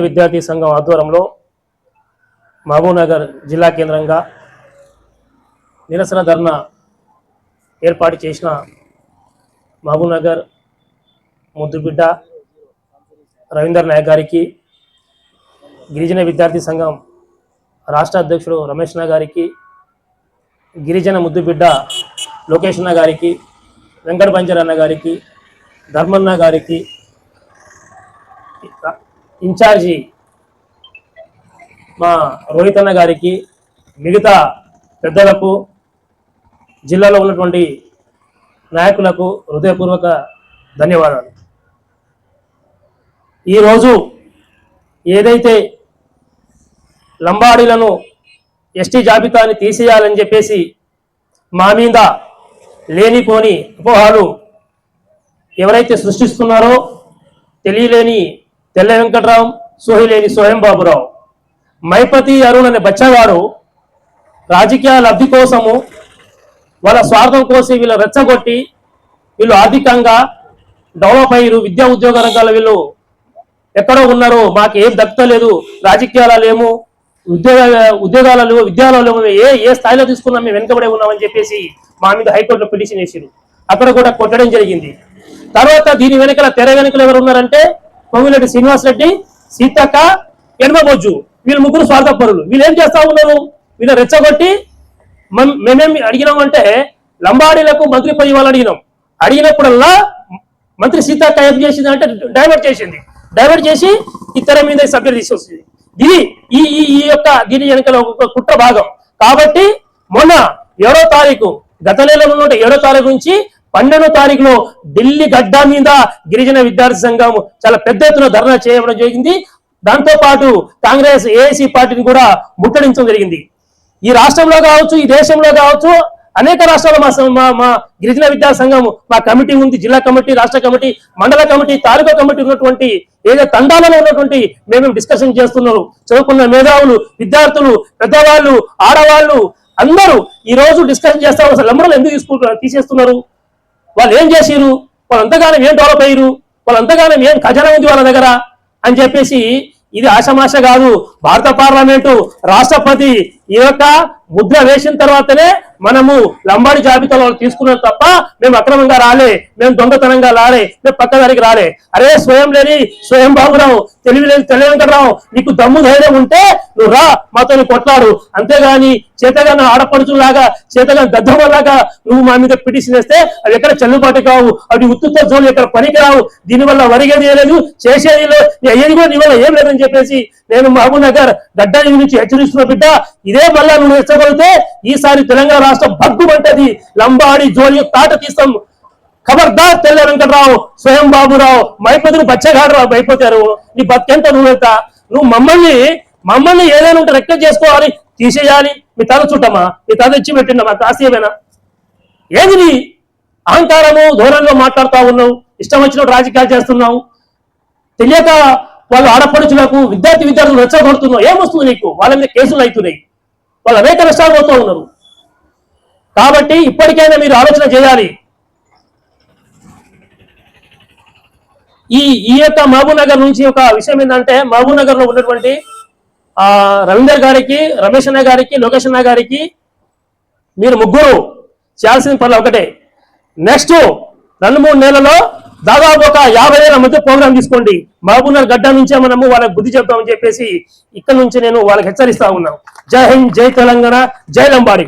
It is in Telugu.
విద్యార్థి సంఘం ఆధ్వర్యంలో మహబూబ్నగర్ జిల్లా కేంద్రంగా నిరసన ధర్నా ఏర్పాటు చేసిన మహబూబ్నగర్ ముద్దుబిడ్డ రవీందర్ నాయక్ గారికి గిరిజన విద్యార్థి సంఘం రాష్ట్ర అధ్యక్షుడు రమేష్ గారికి గిరిజన ముద్దుబిడ్డ లోకేష్ గారికి వెంకట అన్న గారికి ధర్మన్న గారికి ఇన్ఛార్జి మా రోహిత్ అన్న గారికి మిగతా పెద్దలకు జిల్లాలో ఉన్నటువంటి నాయకులకు హృదయపూర్వక ధన్యవాదాలు. ఈరోజు ఏదైతే లంబాడీలను ఎస్టీ జాబితాని తీసేయాలని చెప్పేసి మా మీద లేనిపోని అపోహాలు ఎవరైతే సృష్టిస్తున్నారో తెలియలేని తెల్ల వెంకట్రావు సోహిలేని సోహెం బాబురావు మైపతి అరుణ్ అనే బచ్చగాడు రాజకీయ లబ్ధి కోసము వాళ్ళ స్వార్థం కోసం వీళ్ళు రెచ్చగొట్టి వీళ్ళు ఆర్థికంగా డెవలప్ అయ్యారు విద్యా ఉద్యోగ రంగాల వీళ్ళు ఎక్కడో ఉన్నారు మాకు ఏం దక్కలేదు రాజకీయాల లేము ఉద్యోగ ఉద్యోగాలలో లేవు విద్యాలయాలు లేవు ఏ ఏ స్థాయిలో తీసుకున్నాం మేము వెనుకబడే ఉన్నామని చెప్పేసి మా మీద హైకోర్టులో పిటిషన్ వేసారు అక్కడ కూడా కొట్టడం జరిగింది. తర్వాత దీని వెనుకల తెర వెనుకలు ఎవరు ఉన్నారంటే కోమిరెడ్డి శ్రీనివాస్ రెడ్డి సీతక్క ఎడమబొజ్జు. వీళ్ళు ముగ్గురు స్వార్థపరులు. వీళ్ళు ఏం చేస్తా ఉన్నారు? వీళ్ళు రెచ్చగొట్టి మం- మేమేం అడిగినామంటే లంబాడీలకు మంత్రి పదవి వాళ్ళు అడిగినాం. అడిగినప్పుడల్లా మంత్రి సీతక్క ఏం చేసింది అంటే డైవర్ట్ చేసింది. డైవర్ట్ చేసి ఇతర మీద సబ్జెక్ట్ తీసుకొస్తుంది ఇది ఈ ఈ ఈ యొక్క దీని వెనుకల ఒక కుట్ర భాగం. కాబట్టి మొన్న ఏడో తారీఖు గత నెలలో ఏడో తారీఖు నుంచి పన్నెండో తారీఖులో ఢిల్లీ గడ్డ మీద గిరిజన విద్యార్థి సంఘం చాలా పెద్ద ఎత్తున ధర్నా చేయడం జరిగింది. దాంతో పాటు కాంగ్రెస్ ఏఐసి పార్టీని కూడా ముట్టడించడం జరిగింది. ఈ రాష్ట్రంలో కావచ్చు ఈ దేశంలో కావచ్చు అనేక రాష్ట్రాల మా మా మా గిరిజన విద్యా సంఘం మా కమిటీ ఉంది జిల్లా కమిటీ రాష్ట్ర కమిటీ మండల కమిటీ తాలూకా కమిటీ ఉన్నటువంటి ఏదో తండాలలో ఉన్నటువంటి మేము డిస్కషన్ చేస్తున్నారు. చదువుకున్న మేధావులు విద్యార్థులు పెద్దవాళ్ళు ఆడవాళ్ళు అందరూ ఈ రోజు డిస్కషన్ చేస్తారు అసలు లంబడలు ఎందుకు తీసుకుంటున్నారు తీసేస్తున్నారు? వాళ్ళు ఏం చేసిరు వాళ్ళు అంతగానం ఏం డెవలప్ అయ్యారు వాళ్ళు అంతగానం ఏం ఖజానా ఉంది వాళ్ళ దగ్గర? అని చెప్పేసి ఇది ఆశమాష కాదు. భారత పార్లమెంటు రాష్ట్రపతి ఈ యొక్క ముద్ర వేసిన తర్వాతనే మనము లంబాడి జాబితాలో తీసుకున్నాం తప్ప మేము అక్రమంగా రాలే మేము దొంగతనంగా రాలే మేము పక్కదారికి రాలే. అరే స్వయం లేని స్వయం బాబురావు తెలివి లేని తెలియరావు నీకు దమ్ము ధైర్యం ఉంటే నువ్వు రా మాతో కొట్లాడు. అంతేగాని చేతగాని ఆడపడుచులాగా చేతగాని దద్దమ్మలాగా నువ్వు మా మీద పిటిషన్ వేస్తే అవి ఎక్కడ చెల్లుబాటు కావు అవి ఉత్తుతో జోలు ఎక్కడ పనికి రావు దీనివల్ల వరిగేది లేదు చేసేది లేదు. అయ్యేది కూడా నీ వల్ల ఏం లేదని చెప్పేసి నేను మహబూబ్ నగర్ గడ్డ నుంచి హెచ్చరిస్తున్న బిడ్డ ఇదే మళ్ళా నువ్వు హెచ్చగలిగితే ఈసారి తెలంగాణ రాష్ట్రం భగ్గుమంటది. లంబాడి జోలి తాట తీస్తాం. ఖబర్దార్ తెల్ల వెంకటరావు స్వయం బాబురావు మైపతిని బచ్చగాడు రావు అయిపోతారు. నీ బతికెంత నువ్వెంత? నువ్వు మమ్మల్ని మమ్మల్ని ఏదైనా ఉంటే రెక్క చేసుకోవాలి తీసేయాలి. మీ తల చుట్టమా? మీ తల ఇచ్చి పెట్టిండ మా ఏది నీ అహంకారము దూరంలో మాట్లాడుతా ఉన్నావు? ఇష్టం వచ్చినట్టు రాజకీయాలు చేస్తున్నావు? తెలియక వాళ్ళు ఆడపడుచులకు విద్యార్థి విద్యార్థులు రెచ్చగొడుతున్నావు ఏమొస్తుంది నీకు? వాళ్ళ మీద కేసులు అవుతున్నాయి. వాళ్ళు అనేక నష్టాలు పోతూ ఉన్నారు. కాబట్టి ఇప్పటికైనా మీరు ఆలోచన చేయాలి. ఈ ఈ యొక్క మహబూబ్ నగర్ నుంచి ఒక విషయం ఏంటంటే మహబూబ్లో ఉన్నటువంటి ఆ రవీందర్ గారికి రమేష్ అన్న గారికి లోకేష్ అన్న గారికి మీరు ముగ్గురు చేయాల్సిన పనులు ఒకటే. నెక్స్ట్ రెండు మూడు నెలల్లో దాదాపు ఒక యాభై వేల మధ్య ప్రోగ్రామ్ తీసుకోండి. మహబూబ్నగర్ గడ్డ నుంచే మనము వాళ్ళకి బుద్ధి చెప్తామని చెప్పేసి ఇక్కడ నుంచి నేను వాళ్ళకి హెచ్చరిస్తా ఉన్నాను జై హింద్ జై తెలంగాణ జై లంబాడి.